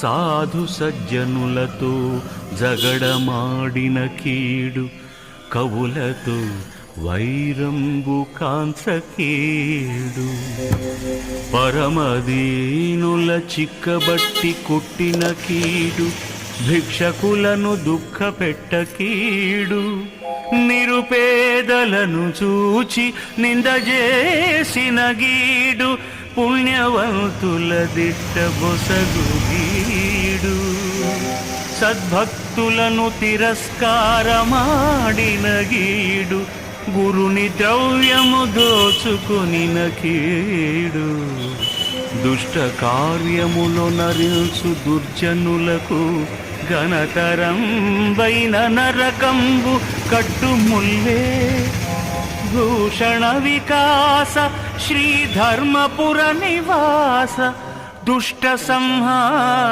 సాధు సజ్జనులతో జగడమాడిన కీడు కవులతో వైరంబు కాంచకీడు పరమదీనుల చిక్కబట్టి కుట్టిన కీడు భిక్షకులను దుఃఖపెట్ట కీడు. నిరుపేదలను చూచి నిందజేసిన గీడు పుణ్యవంతుల దిట్ట బొసగు గీడు. సద్భక్తులను తిరస్కారమాడిన గీడు గురుని ద్రవ్యము దోచుకునిన కీడు దుష్ట కార్యములు నరించు దుర్జనులకు ఘనతరం వైన నరకంబు కట్టుముల్లే భూషణ వికాస శ్రీధర్మపుర నివాస దుష్ట సంహార